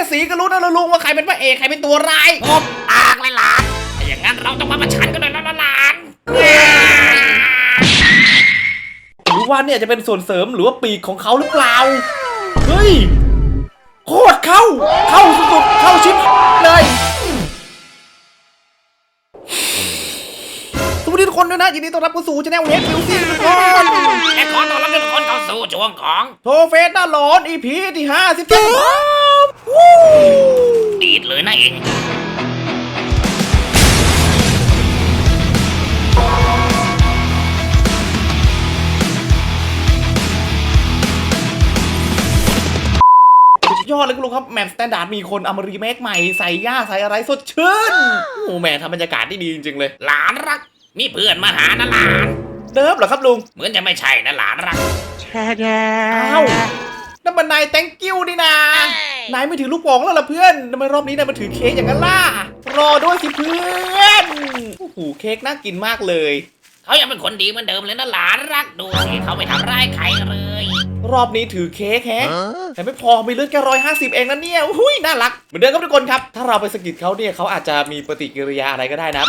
ค่สีก็รู้นะละลุงว่าใครเป็นพระเอกใครเป็นตัวร้ายงบปากเลยหลานถ้าอย่างนั้นเราต้องมาประชันกันหน่อยนะหลานหรือว่าเนี่ยจะเป็นส่วนเสริมหรือว่าปีกของเขาหรือเปล่า เฮ้ย โคตรเข้า เข้าสุดๆเข้าชิปเลยสวัสดีทุกคนด้วยนะยินดีต้อนรับเข้าสู่ช anel เฮดฟิวซี่ทุกคนและขอต้อนรับทุกคนเข้าสู่ช่วงของโทเฟสหน้าหลอน EP ที่ห้าสิบเจ็ด ดีดเลยนะเองสุดยอดเลยคุณลุงครับ แมปสแตนดาร์ดมีคนเอามารีเมคใหม่ใส่ย่าใส่อะไรสดชื่น โอ้โหแหม่ทำบรรยากาศได้ดีจริง ๆ เลย หลานรักมีเพื่อนมาหานะหลาน เดิฟเหรอครับลุง เหมือนจะไม่ใช่นะหลานรักอ้าว นั่นมันนาย thank you นี่นานายไม่ถือลูกโป่งแล้วล่ะเพื่อนทำไมรอบนี้นายมาถือเค้กอย่างนั้นล่ะ รอด้วยสิเพื่อนโอ้โหเค้กน่ากินมากเลย เขายังเป็นคนดีเหมือนเดิมเลยนะหลานรักดูสิเขาไม่ทำร้ายใครเลย รอบนี้ถือเค้กแฮะ แต่ไม่พอมีเลือดแค่ร้อยห้าสิบเองนะเนี่ยอุ้ยน่ารัก เหมือนเดิมครับทุกคนครับ ถ้าเราไปสะกิดเขาเนี่ยเขาอาจจะมีปฏิกิริยาอะไรก็ได้นะครับ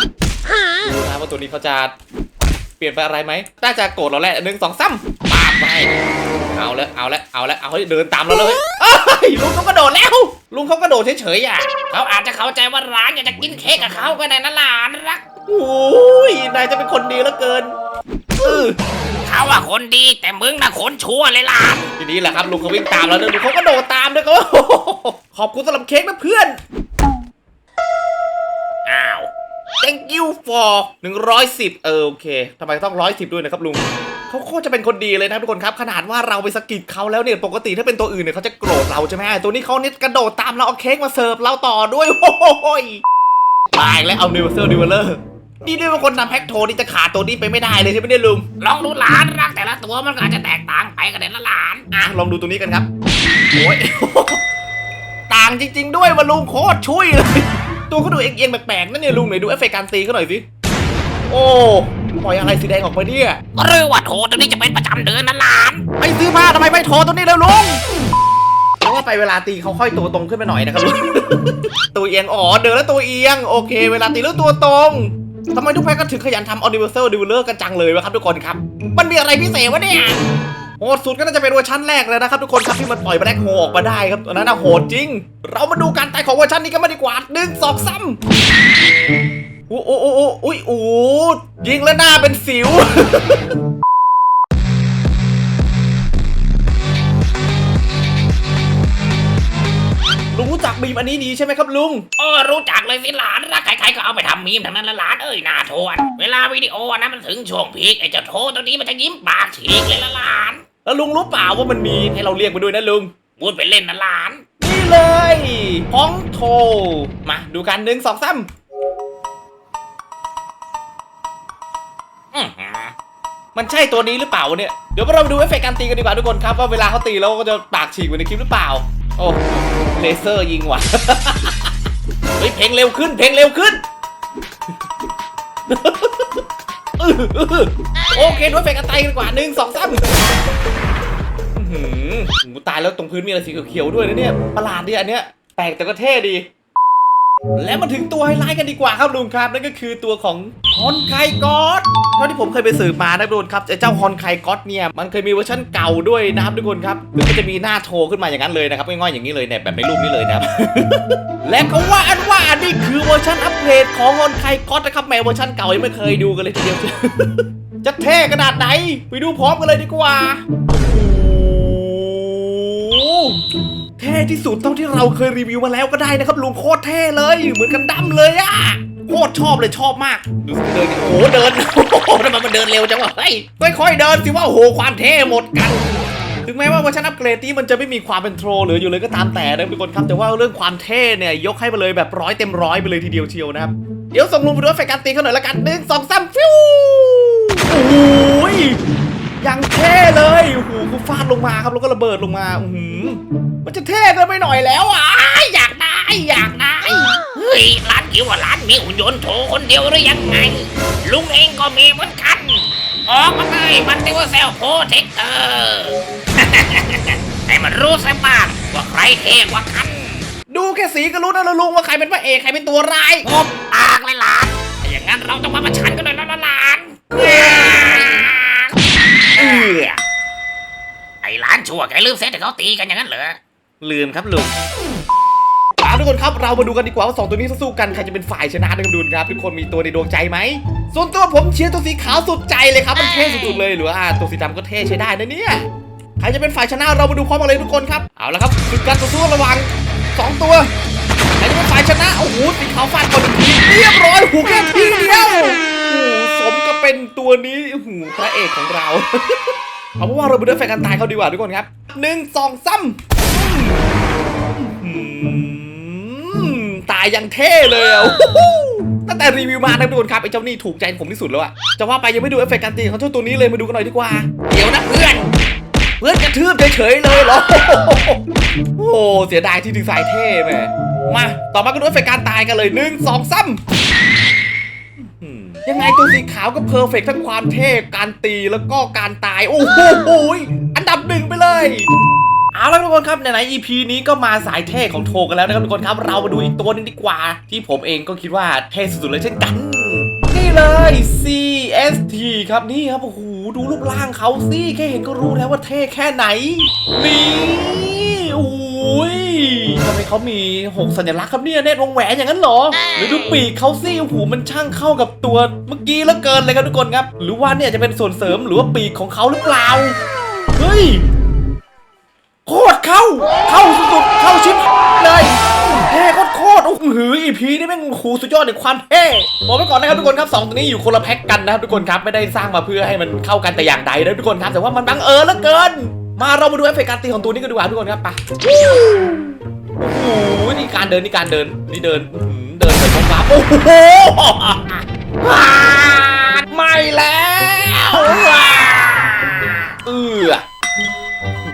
ดูนะว่าตัวนี้เขาจะเปลี่ยนไปอะไรไหมน่าจะโกรธเราแหละหนึ่งสองสามปาบไป เอาล้วเอาล้วเอาล้วเอาให้เดินตามเราเลยลุงเขากระโดดแล้ว ลุงเขากระโดดเฉยๆอะเขาอาจจะเข้าใจว่าร้านอยากจะกินเค้กกับเขาก็ได้นะหลานรักโอ้ยนายจะเป็นคนดีเหลือเกินเขาว่าคนดีแต่มึงน่ะคนชั่วเลยลานทีนี้แหละครับลุงเขาวิ่งตามแล้วลุงเขากระโดดตามด้วยก็ขอบคุณสำหรับเค้กนะเพื่อนอ้าว thank you for 110 เออโอเคทำไมต้อง 110 ด้วยนะครับลุง เขาโคตรจะเป็นคนดีเลยนะทุกคนครับ ขนาดว่าเราไปสกิดเขาแล้วเนี่ยปกติถ้าเป็นตัวอื่นเนี่ยเขาจะโกรธเราใช่ไหมตัวนี้เขาเนี่ยกระโดดตามเราเอาเค้กมาเสิร์ฟเราต่อด้วยโอ้ยตายแล้วเอา Universal d e v e l o p นี่ด้วยว่าคนนำแพ็กโทนี่จะขาดตัวนี้ไปไม่ได้เลยใช่ไหมเนี่ยลุงลองดูหลานรักแต่ละตัวมันก็อาจจะแตกต่างไปกันเลยนะหลานอะลองดูตัวนี้กันครับโอ้ยต่างจริง ๆ ด้วยว่าลุงโคตรช่วยเลย ตัวเขาดูเอียงๆแปลกๆนั่นเนี่ยลุงไหนดูเอฟเฟกต์การตีเขาหน่อยสิ โอ้ปล่อยอะไรสีแดงออกไปเนี่ยหรือว่าโถตัวนี้จะเป็นประจำเดือนนะหลาน ไปซื้อผ้าทำไมไม่โทรตัวนี้แล้วลุงเพราะว่าไปเวลาตีเขาค่อยตัวตรงขึ้นไปหน่อยนะครับลุง ตัวเอียงอ๋อเดินแล้วตัวเอียงโอเค เวลาตีแล้วตัวตรงทำไมทุกแพ็กก็ถึงขยันทำ Universal d e v e l o p กันจังเลยวะครับทุกคนครับ มันมีอะไรพิเศษวะเนี่ยโหดสุดก็น่าจะเป็นเวอร์ชันแรกเลยนะครับทุกคนครับที่มันปล่อยแบล็คโฮออกมาได้ครับตอนนั้นน่ะโหดจริง เรามาดูการตายของเวอร์ชันนี้กันมาดีกว่าหนึ่งสองสาม โอ้โอ้โอ้โอ้อุ้ยโอ้ยิงแล้วหน้าเป็นสิว ลุงรู้จักบีมอันนี้ดีใช่ไหมครับลุง เออรู้จักเลยสิหลานรักใครๆก็เอาไปทำมีมทั้งนั้นละหลานเอ้ยน่าทวนเวลาวิดีโอนะมันถึงช่วงพีคไอ้เจ้าโถตัวนี้มันจะยิ้มปากฉีกเลยละหลาน แล้วลุงรู้เปล่าว่ามันมีให้เราเรียกมาด้วยนะลุง พูดไปเล่นนะหลาน นี่เลยพ้องโท มาดูกันหนึ่งสองสาม มันใช่ตัวนี้หรือเปล่าเนี่ยเดี๋ยวเราไปดูเอฟเฟกต์การตีกันดีกว่าทุกคนครับว่าเวลาเขาตีแล้วก็จะปากฉีกเหมือนในคลิปหรือเปล่า โอ้เลเซอร์ยิงว่ะเฮ้ยเพลงเร็วขึ้นเพลงเร็วขึ้นโอเคดูเอฟเฟกต์การตีกันดีกว่าหนึ่งสองสามอื้อหือหูตายแล้วตรงพื้นมีอะไรสีเขียวๆด้วยนะเนี่ยประหลาดดีอันเนี้ยแปลกแต่ก็เท่ดี และมาถึงตัวไฮไลท์กันดีกว่าครับลุงครับ นั่นก็คือตัวของฮอนไคกอดเท่าที่ผมเคยไปสืบมานะทุกคนครับไอเจ้าฮอนไคกอดเนี่ยมันเคยมีเวอร์ชันเก่าด้วยนะครับทุกคนครับมันก็จะมีหน้าโชว์ขึ้นมาอย่างนั้นเลยนะครับง่ายๆอย่างนี้เลยเนี่ยแบบในรูปนี้เลยนะครับ และเขาว่าอันว่าอันนี้คือเวอร์ชันอัปเกรดของฮอนไคกอดนะครับแม้เวอร์ชันเก่ายังไม่เคยดูกันเลยทีเดียวจะเท่ขนาดไหนไปดูพร้อมกันเลยดีกว่า เท่ที่สุดเท่าที่เราเคยรีวิวมาแล้วก็ได้นะครับลุงโคตรเท่เลย เหมือนกันดั้มเลยอะโคตรชอบเลยชอบมากดูสิเดินโอ้โหเดินโอ้โหทำไมมันเดินเร็วจังวะเฮ้ยค่อยๆเดินสิว่าโอ้โหความเท่หมดกันถึงแม้ว่าเวอร์ชันอัปเกรดนี้มันจะไม่มีความเป็นโทรเหลืออยู่เลยก็ตามแต่นะทุกคนครับแต่ว่าเรื่องความเท่เนี่ยยกให้มาเลยแบบร้อยเต็มร้อยไปเลยทีเดียวเชียวนะครับเดี๋ยวส่งลุงไปดูเอฟเฟกต์การตีเขาหน่อยละกันหนึ่งสองสามฟิวโอ้ยยังเท่เลยโอ้โหกู ฟาดลงมาครับแล้วก็ระเบิดลงมาอือหือมันจะเท่เกินไปหน่อยแล้วอะอยากได้อยากได้เฮ้ยร้านคิดว่าร้านมีหุ่นยนต์โถคนเดียวหรือยังไง ลุงเองก็มีเหมือนกัน ออกมาเลยมันเรียกว่าเซลโพเทคเตอร์ให้มันรู้ซะบ้างว่าใครเท่กว่ากัน ดูแค่สีก็รู้นะลุงว่าใครเป็นพระเอกใครเป็นตัวร้ายงบปากเลยหลานถ้าอย่างนั้นเราต้องมาประชันกันหน่อยนะหลานเออไอ้หลาน ชั่วแกลืมเซตแต่เขาตีกันอย่างนั้นเหรอ ลืมครับลุงเอาทุกคนครับเรามาดูกันดีกว่าว่าสองตัวนี้สู้กันใครจะเป็นฝ่ายชนะนะครับดูครับทุกคนมีตัวในดวงใจไหมส่วนตัวผมเชียร์ตัวสีขาวสุดใจเลยครับมันเท่สุดๆเลยหรือว่าตัวสีดำก็เท่ใช้ได้นะเนี่ยใครจะเป็นฝ่ายชนะเรามาดูพร้อมกันเลยทุกคนครับเอาละครับศึกการต่อสู้ระหว่างสองตัวใครจะเป็นฝ่ายชนะโอ้โหสีขาวฟาดก่อนหนึ่งทีเรียบร้อยหูแค่ทีเดียวโอ้โหสมก็เป็นตัวนี้โอ้โหพระเอกของเรา เอาเป็นว่าเราไปด้วยแฟนกันตายเขาดีกว่าทุกคนครับหนึ่งสองสามอืมตายยังเท่เลยอะตั้งแต่รีวิวมานะทุกคนครับไอ้เจ้านี่ถูกใจผมที่สุดแล้วอะจะว่าไปยังไม่ดูเอฟเฟกต์การตีของเจ้าตัวนี้เลยมาดูกันหน่อยดีกว่า เดี๋ยวนะเพื่อน เพื่อนกระทืบเฉยๆเลยเหรอ โอ้เสียดายที่ดีไซน์เท่แม่มา ต่อมาก็ดูเอฟเฟกต์การตายกันเลยหนึ่งสองสามอืม ยังไงตัวสีขาวก็เพอร์เฟกทั้งความเท่การตีแล้วก็การตาย โอ้โหอันดับหนึ่งไปเลยเอาละทุกคนครับไหน EP นี้ก็มาสายเท่ของโทกันแล้วนะครับทุกคนครับ เรามาดูอีกตัวนึงดีกว่า ที่ผมเองก็คิดว่าเท่สุดๆเลยเช่นกัน นี่เลย CST ครับนี่ครับโอ้โหดูรูปร่างเขาสิแค่เห็นก็รู้แล้วว่าเท่แค่ไหน นี่ เขามีหกสัญลักษณ์ครับเนี่ยเนตรวงแหวนอย่างนั้นเหรอ หรือดูปีกเขาสิโอ้โหมันช่างเข้ากับตัวเมื่อกี้แล้วเกินเลยครับทุกคนครับ หรือว่าเนี่ยจะเป็นส่วนเสริมหรือว่าปีกของเขาหรือเปล่า เฮ้ยโคตรเข้า เข้าสุดๆเข้าชิปเลยเท่โคตรๆโอ้โหอีพีนี่แม่งโอ้โหสุดยอดในความเท่บอกไว้ก่อนนะครับทุกคนครับสองตัวนี้อยู่คนละแพ็กกันนะครับทุกคนครับไม่ได้สร้างมาเพื่อให้มันเข้ากันแต่อย่างใดนะทุกคนครับแต่ว่ามันบังเอิญเหลือเกิน มาเรามาดูเอฟเฟกต์การตีของตัวนี้กันดีกว่าทุกคนครับไป โอ้โหนี่การเดินนี่การเดินนี่เดินเดินแบบฟ้าโอ้โหไม่แล้วเออ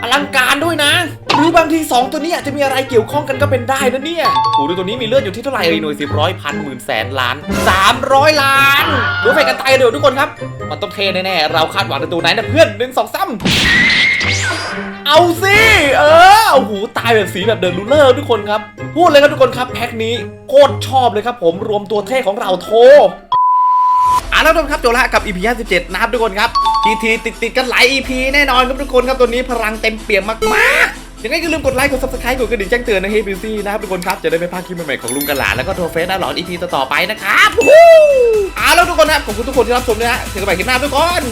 อลังการด้วยนะ หรือบางที 2 ตัวนี้อาจจะมีอะไรเกี่ยวข้องกันก็เป็นได้นะเนี่ยโอ้ดูตัวนี้มีเลือดอยู่ที่เท่าไหร่เอ่ยหน่วยสิบร้อยพันหมื่นแสนล้าน 300 ล้านดูไปกันตายเดี๋ยวทุกคนครับ มันต้องเทแน่ๆเราคาดหวังในตัวไหนนะเพื่อนหนึ่งสองสาม เอาสิเออโอ้โหตายแบบสีแบบเดินลูเลอร์ทุกคนครับ พูดเลยครับทุกคนครับแพ็คนี้โคตรชอบเลยครับผมรวมตัวเท่ของเราโทอะแล้วทุกคนครับจบละกับ EP 57นะครับทุกคนครับทีทีติดติดกันหลาย EP แน่นอนครับทุกคนครับตัวนี้พลังเต็มเปี่ยมมากๆยังไงก็อย่าลืมกดไลค์กด subscribe กดกระดิ่งแจ้งเตือนนะเฮ้ยบิวซี่นะครับทุกคนครับจะได้ไม่พลาดคลิปใหม่ๆของลุงกันหลานแล้วก็โทรเฟสน้าหลอน EP ต่อๆไปนะครับอะแล้วทุกคนนะครับขอบคุณทุกคนที่รับชมนะฮะเจอกันใหม่คลิปหน้าทุกคน